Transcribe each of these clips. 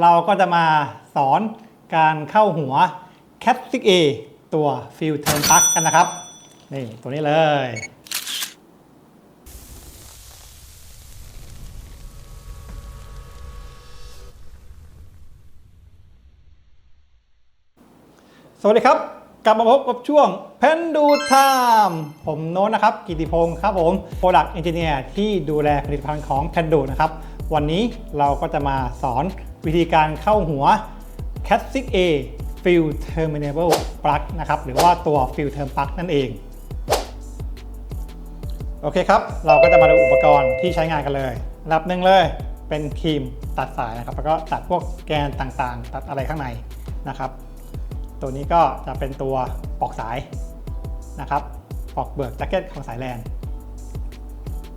เราก็จะมาสอนการเข้าหัว Cat 6 A ตัว Field Term Plug กันนะครับ นี่ตัวนี้เลย สวัสดีครับ กลับมาพบกับช่วงเพนดูไทม์ผมโน้ตนะครับ กิติพงศ์ครับผม Product Engineer ที่ดูแลผลิตภัณฑ์ของ p e n d u นะครับวันนี้เราก็จะมาสอน วิธีการเข้าหัว Cat 6 A Field Terminable Plug นะครับ หรือว่าตัว Field Term Plug นั่นเอง โอเคครับ เราก็จะมาดูอุปกรณ์ที่ใช้งานกันเลยอับหนึ่งเลยเป็นครีมตัดสายนะครับ แล้วก็ตัดพวกแกนต่างๆ ตัดอะไรข้างในนะครับ ตัวนี้ก็จะเป็นตัวปอกสายนะครับปอกเบิกแจ็คเก็ตของสายแลน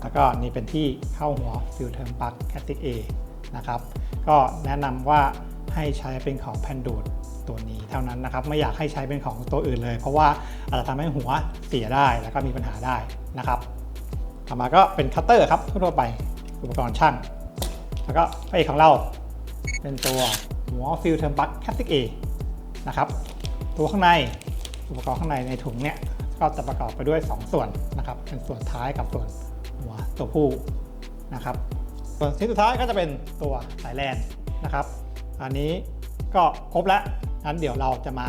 แล้วก็นี่เป็นที่เข้าหัวฟิลเทอร์ปลั๊กแคติก A นะครับ ก็แนะนำว่าให้ใช้เป็นของแพนดูดตัวนี้เท่านั้นนะครับไม่อยากให้ใช้เป็นของตัวอื่นเลย เพราะว่าอาจจะทำให้หัวเสียได้แล้วก็มีปัญหาได้นะครับต่อมาก็เป็นคัตเตอร์ครับทั่วไปอุปกรณ์ช่าง แล้วก็พระเอกของเราเป็นตัวหัวฟิลเทอร์ปลั๊กแคติก A นะครับตัวข้างในอุปกรณ์ข้างในในถุงเนี่ยก็จะประกอบไปด้วย 2 ส่วนนะครับเป็นส่วนท้ายกับส่วนหัวตัวผู้นะครับ ชิ้นสุดท้ายก็จะเป็นตัวสายแลนนะครับ อันนี้ก็ครบแล้วงั้นเดี๋ยวเราจะมา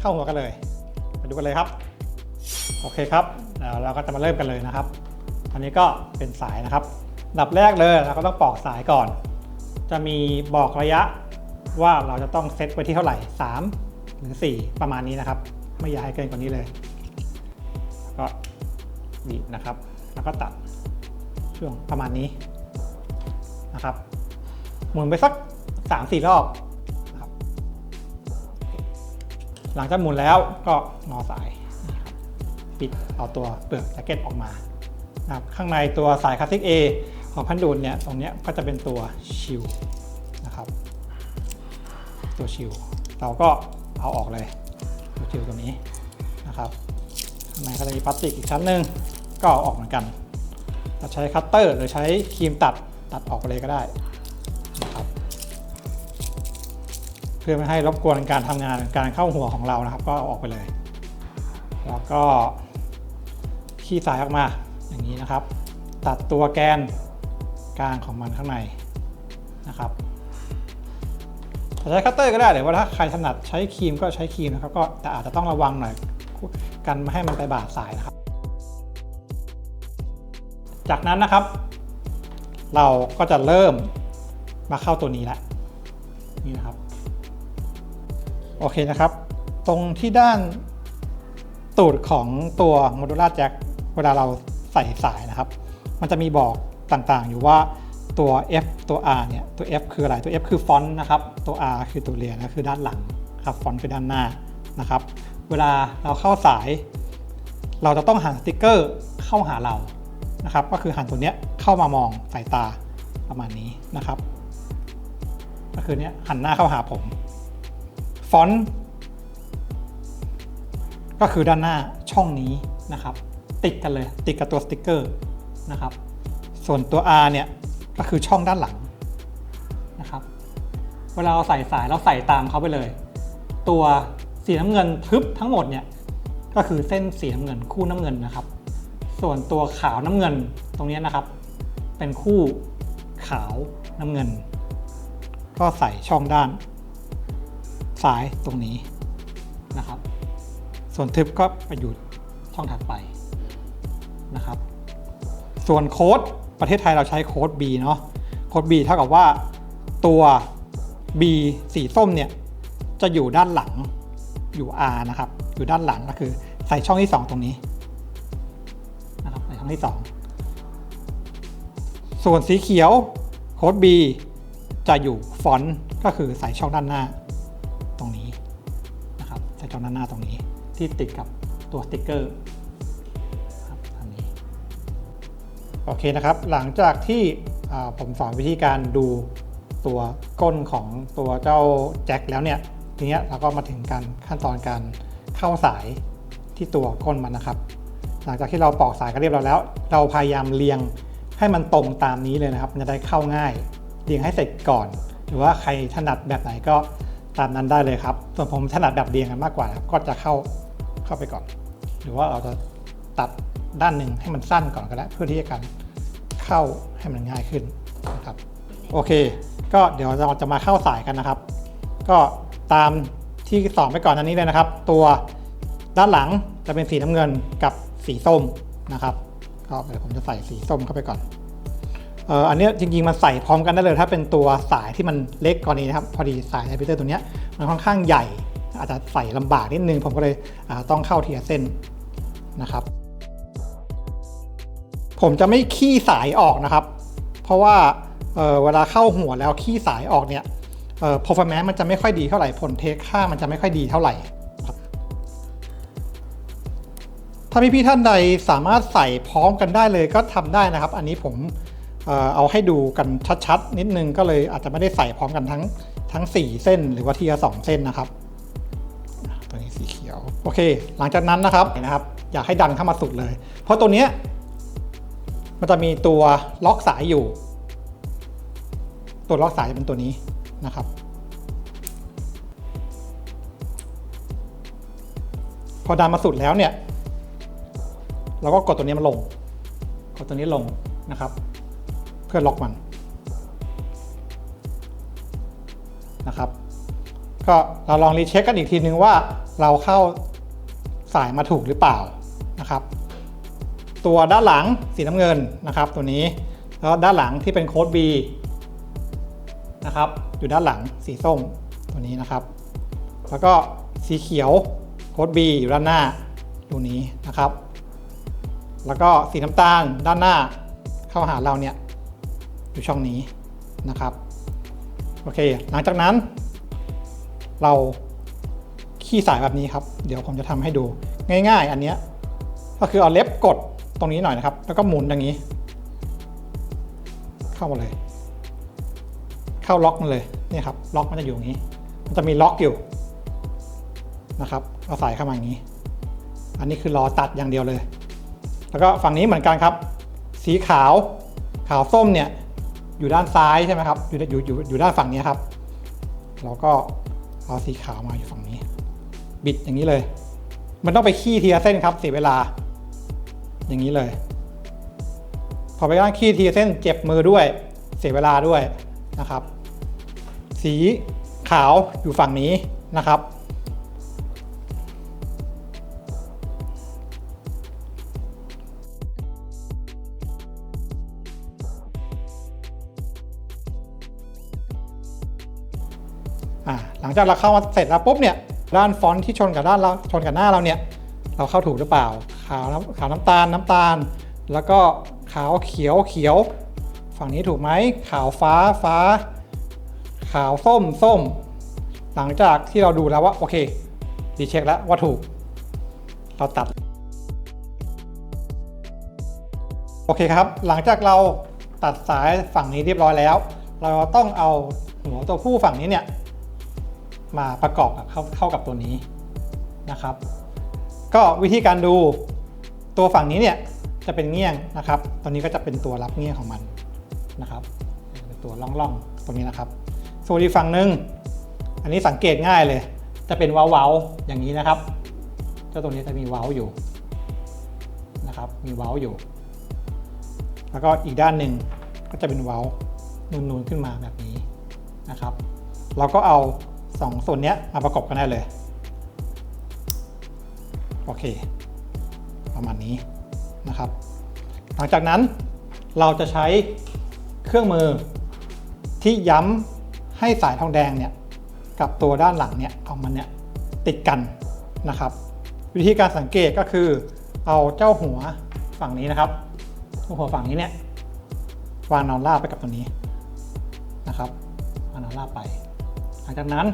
เข้าหัวกันเลยไปดูกันเลยครับ โอเคครับเดี๋ยวเราก็จะมาเริ่มกันเลยนะครับ อันนี้ก็เป็นสายนะครับดับแรกเลยเราก็ต้องปอกสายก่อน จะมีบอกระยะว่าเราจะต้องเซตไว้ที่เท่าไหร่ 3 หรือ 4 ประมาณนี้นะครับ ไม่อยากให้เกินกว่านี้เลย ก็บีบนะครับ แล้วก็ตัดช่วงประมาณนี้ นะครับ หมุนไปสัก 3-4 รอบนะครับ หลังจากหมุนแล้วก็งอสาย ปิดเอาตัวเปลือกแจ็คเก็ตออกมานะครับข้างในตัวสายคลาสสิก A ของพันดูดเนี่ยตรงนี้ก็จะเป็นตัวชิลนะครับ ตัวชิลเราก็เอาออกเลยตัวชิลตัวนี้นะครับข้างในก็จะมีพลาสติกอีกชั้นหนึ่งก็เอาออกเหมือนกันจะใช้คัตเตอร์หรือใช้ครีมตัด ตัดออกไปเลยก็ได้นะครับเพื่อไม่ให้รบกวนการทำงานการเข้าหัวของเรานะครับ ก็เอาออกไปเลย แล้วก็ขี้สายออกมาอย่างนี้นะครับ ตัดตัวแกนกลางของมันข้างในนะครับใช้คัตเตอร์ก็ได้หรือว่าถ้าใครถนัดใช้ครีมก็ใช้ครีมนะครับ ก็แต่อาจจะต้องระวังหน่อยกันไม่ให้มันไปบาดสายนะครับ จากนั้นนะครับ เราก็จะเริ่มมาเข้าตัวนี้แล้วนี่นะครับโอเคนะครับ ตรงที่ด้านตูดของตัวโมดูล่าแจ็คเวลาเราใส่สายนะครับ มันจะมีบอกต่างๆ อยู่ว่าตัว F ตัว R เนี่ย ตัว F คืออะไร ตัว F คือฟอนต์นะครับ ตัว R คือตัวเรียนนะคือด้านหลังครับ ฟอนต์คือด้านหน้านะครับ เวลาเราเข้าสาย เราจะต้องหันสติกเกอร์เข้าหาเรา นะครับ ก็คือหันตัวเนี้ยเข้ามามองสายตาประมาณนี้นะครับ ก็คือเนี้ยหันหน้าเข้าหาผม ฟอนต์ก็คือด้านหน้าช่องนี้นะครับ ติดกันเลยติดกับตัวสติกเกอร์นะครับ ส่วนตัว R เนี่ยก็คือช่องด้านหลังนะครับ เวลาเราใส่สายเราใส่ตามเขาไปเลย ตัวสีน้ำเงินทึบทั้งหมดเนี่ยก็คือเส้นสีน้ำเงินคู่น้ำเงินนะครับ ส่วนตัวขาวน้ำเงินตรงนี้นะครับ เป็นคู่ขาวน้ำเงิน ก็ใส่ช่องด้านซ้ายตรงนี้นะครับ ส่วนทึบก็ไปอยู่ช่องถัดไปนะครับ ส่วนโค้ดประเทศไทยเราใช้โค้ด B เนาะโค้ด B เท่ากับว่าตัว B สีส้มเนี่ยจะอยู่ด้านหลังอยู่ R นะครับ อยู่ด้านหลังก็คือใส่ช่องที่ 2 ตรงนี้ ที่ 2 ส่วนสีเขียวโค้ด B จะอยู่ฟอนต์ก็คือใส่ช่องด้านหน้าตรงนี้นะครับใส่ช่องด้านหน้าตรงนี้ที่ติดกับตัวสติกเกอร์ครับอันนี้โอเคนะครับ หลังจากที่ผมสอนวิธีการดูตัวก้นของตัวเจ้าแจ็คแล้วเนี่ย ทีนี้เราก็มาถึงการขั้นตอนการเข้าสายที่ตัวก้นมันนะครับ หลังจากที่เราปอกสายกันเรียบร้อยแล้ว เราพยายามเรียงให้มันตรงตามนี้เลยนะครับมันจะได้เข้าง่าย เรียงให้เสร็จก่อน หรือว่าใครถนัดแบบไหนก็ตามนั้นได้เลยครับ ส่วนผมถนัดแบบเรียงกันมากกว่าครับ ก็จะเข้าเข้าไปก่อน หรือว่าเราจะตัดด้านหนึ่งให้มันสั้นก่อนก็ได้เพื่อที่จะการเข้าให้มันง่ายขึ้นนะครับ โอเค ก็เดี๋ยวเราจะมาเข้าสายกันนะครับ ก็ตามที่สอนไปก่อนอันนี้เลยนะครับ ตัวด้านหลังจะเป็นสีน้ำเงินกับ สีส้มนะครับก็เดี๋ยวผมจะใส่สีส้มเข้าไปก่อนเอ่ออันนี้จริงๆมันใส่พร้อมกันได้เลย ถ้าเป็นตัวสายที่มันเล็กกว่านี้นะครับ พอดีสายไอพิเตอร์ตัวเนี้ยมันค่อนข้างใหญ่ อาจจะใส่ลำบากนิดนึง ผมก็เลยต้องเข้าทีละเส้นนะครับ ผมจะไม่ขี้สายออกนะครับ เพราะว่าเเวลาเข้าหัวแล้วขี้สายออกเนี่ยเอ่อ performance มันจะไม่ค่อยดีเท่าไหร่ผลเทคค่ามันจะไม่ค่อยดีเท่าไหร่ ถ้าพี่ๆท่านใดสามารถใส่พร้อมกันได้เลยก็ทำได้นะครับ อันนี้ผมเอ่อเอาให้ดูกันชัดๆ นิดนึงก็เลยอาจจะไม่ได้ใส่พร้อมกันทั้งทั้ง 4 เส้น หรือว่าทีละ2เส้นนะครับ ตัวนี้สีเขียวโอเค หลังจากนั้นนะครับนะครับ อยากให้ดันเข้ามาสุดเลย เพราะตัวเนี้ยมันจะมีตัวล็อกสายอยู่ ตัวล็อกสายจะเป็นตัวนี้นะครับพอดันมาสุดแล้วเนี่ย เราก็กดตัวนี้มาลง กดตัวนี้ลงนะครับ เพื่อล็อกมันนะครับ ก็เราลองรีเช็คกันอีกทีนึงว่าเราเข้าสายมาถูกหรือเปล่านะครับ ตัวด้านหลังสีน้ำเงินนะครับ ตัวนี้แล้วด้านหลังที่เป็นโค้ด B นะครับ อยู่ด้านหลังสีส้มตัวนี้นะครับ แล้วก็สีเขียวโค้ด B อยู่ด้านหน้าตรงนี้นะครับ แล้วก็สีน้ำตาลด้านหน้าเข้าหาเราเนี่ยอยู่ช่องนี้นะครับโอเค หลังจากนั้น เราขี้สายแบบนี้ครับ เดี๋ยวผมจะทำให้ดูง่าย ๆ อันเนี้ยก็คือเอาเล็บกดตรงนี้หน่อยนะครับ แล้วก็หมุนอย่างนี้ เข้ามาเลย เข้าล็อกมันเลยนี่ครับล็อกมันจะอยู่อย่างนี้ มันจะมีล็อกอยู่นะครับ เอาสายเข้ามาอย่างนี้ อันนี้คือรอตัดอย่างเดียวเลย แล้วก็ฝั่งนี้เหมือนกันครับ สีขาวขาวส้มเนี่ยอยู่ด้านซ้ายใช่ไหมครับอยู่อยู่อยู่อยู่ด้านฝั่งนี้ครับ เราก็เอาสีขาวมาอยู่ฝั่งนี้ บิดอย่างนี้เลย มันต้องไปขี้ทีละเส้นครับเสียเวลา อย่างนี้เลย พอไปด้านขี้ทีละเส้นเจ็บมือด้วยเสียเวลาด้วยนะครับ สีขาวอยู่ฝั่งนี้นะครับ ลังจากเราเข้ามาเสร็จแล้วปุ๊บเนี่ยด้านฟอนต์ที่ชนกับด้านเราชนกับหน้าเราเนี่ยเราเข้าถูกหรือเปล่า ขาวขาวน้ำตาลน้ำตาล แล้วก็ขาวเขียวเขียว ฝั่งนี้ถูกไหมขาวฟ้าฟ้า ขาวส้มส้ม หลังจากที่เราดูแล้วว่าโอเคดีเช็คแล้วว่าถูก เราตัด โอเคครับ หลังจากเราตัดสายฝั่งนี้เรียบร้อยแล้ว เราต้องเอาหัวตัวผู้ฝั่งนี้เนี่ย มาประกอบกับเข้าเข้ากับตัวนี้นะครับ ก็วิธีการดูตัวฝั่งนี้เนี่ยจะเป็นเงี้ยงนะครับ ตัวนี้ก็จะเป็นตัวรับเงี้ยงของมันนะครับเป็นตัวล่องๆตรงนี้นะครับ ส่วนอีกฝั่งหนึ่งอันนี้สังเกตง่ายเลย จะเป็นเว้าๆอย่างนี้นะครับ เจ้าตัวนี้จะมีเว้าอยู่นะครับ มีเว้าอยู่ แล้วก็อีกด้านหนึ่งก็จะเป็นเว้านูนๆขึ้นมาแบบนี้นะครับ เราก็เอา สองส่วนนี้มาประกอบกันได้เลย โอเค ประมาณนี้นะครับ หลังจากนั้นเราจะใช้เครื่องมือที่ย้ำให้สายทองแดงเนี่ยกับตัวด้านหลังเนี่ยของมันเนี่ยติดกันนะครับ วิธีการสังเกตก็คือเอาเจ้าหัวฝั่งนี้นะครับหัวฝั่งนี้เนี่ยวางนอนราบไปกับตัวนี้นะครับวางนอนราบไป ลังจากนั้น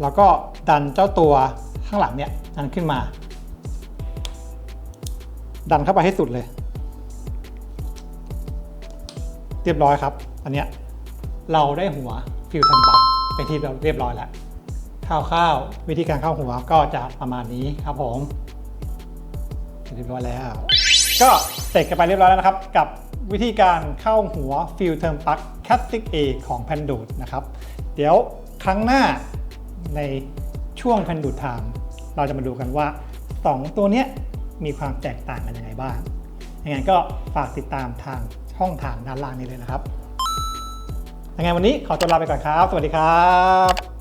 เราก็ดันเจ้าตัวข้างหลังเนี่ยดันขึ้นมา ดันเข้าไปให้สุดเลย เรียบร้อยครับอันเนี้ยเราได้หัวฟิวทันบัคเป็นที่เรียบร้อยแล้วคร่าวๆวิธีการเข้าหัวก็จะประมาณนี้ครับผมเรียบร้อยแล้ว ก็เสร็จกันไปเรียบร้อยแล้วนะครับ กับวิธีการเข้าหัวฟิลเทอร์ปักแคสติกเอของแพนดูดนะครับ เดี๋ยว ครั้งหน้าในช่วงพันดูไทม์เราจะมาดูกันว่า 2 ตัวเนี้ยมีความแตกต่างกันยังไงบ้างยังไงก็ฝากติดตามทางช่องทางด้านล่างนี้เลยนะครับยังไงวันนี้ขอตัวลาไปก่อนครับ สวัสดีครับ